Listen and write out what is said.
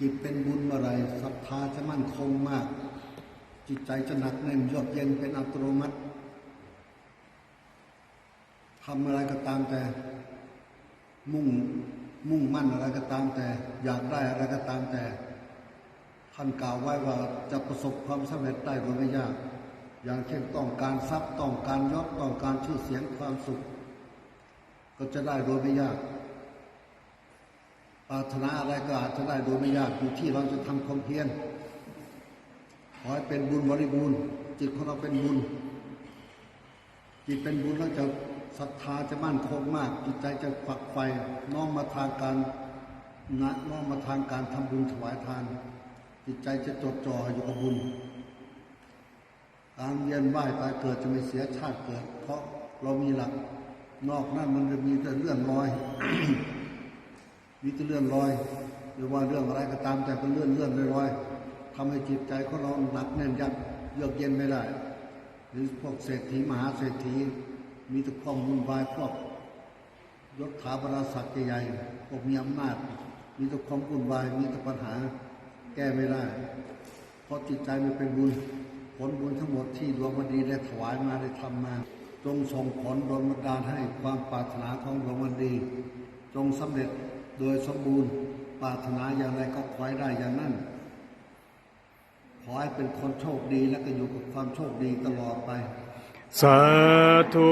จิตเป็นบุญเมื่อไรศรัทธาจะมั่นคงมาก จิตใจจะหนักแน่นยอกเย็นเป็นอัตโนมัติทำอะไรก็ตามแต่ มุ่งมุ่งมั่นอะไรก็ตามแต่ อยากได้อะไรก็ตามแต่ท่านกล่าวไว้ว่าจะประสบความสำเร็จได้โดยไม่ยาก อย่างเช่นต้องการทรัพย์ต้องการยศต้องการชื่อเสียงความสุข ก็จะได้โดยไม่ยาก ปรารถนาอะไรก็อาจจะได้โดยไม่ยากอยู่ที่เราจะทำความเพียรขอให้เป็นบุญบริบูรณ์จิตของเราเป็นบุญ จิตเป็นบุญแล้วจะศรัทธาจะมั่นคงมาก จิตใจจะฝักใฝ่น้อมมาทางการนะน้อมมาทางการทำบุญถวายทาน จิตใจจะจดจ่ออยู่กับบุญการเวียนว่ายตายเกิดจะไม่เสียชาติเกิด เพราะเรามีหลักนอกนั้นมันจะมีแต่เรื่องลอย มีแต่เรื่องลอยหรือว่าเรื่องอะไรก็ตามแต่เป็นเรื่องเรื่องลอยๆทำให้จิตใจของเราหนักแน่นยันเยือกเย็นไม่ได้ หรือพวกเศรษฐีมหาเศรษฐี มีแต่ความวุ่นวายพวกยศถาบรรดาศักดิ์ใหญ่ๆพวกมีอำนาจ มีแต่ความวุ่นวายมีแต่ปัญหาแก้ไม่ได้ เพราะจิตใจมันเป็นบุญผลบุญทั้งหมดที่ดวงวันดีได้ถวายมาได้ทำมา จงส่งผลโดนบันดาลให้ความปรารถนาของดวงวันดี จงสำเร็จ โดยสมบูรณ์ปรารถนาอย่างไรก็ขอให้ได้อย่างนั้น ขอให้เป็นคนโชคดีและก็อยู่กับความโชคดีตลอดไป สาธุ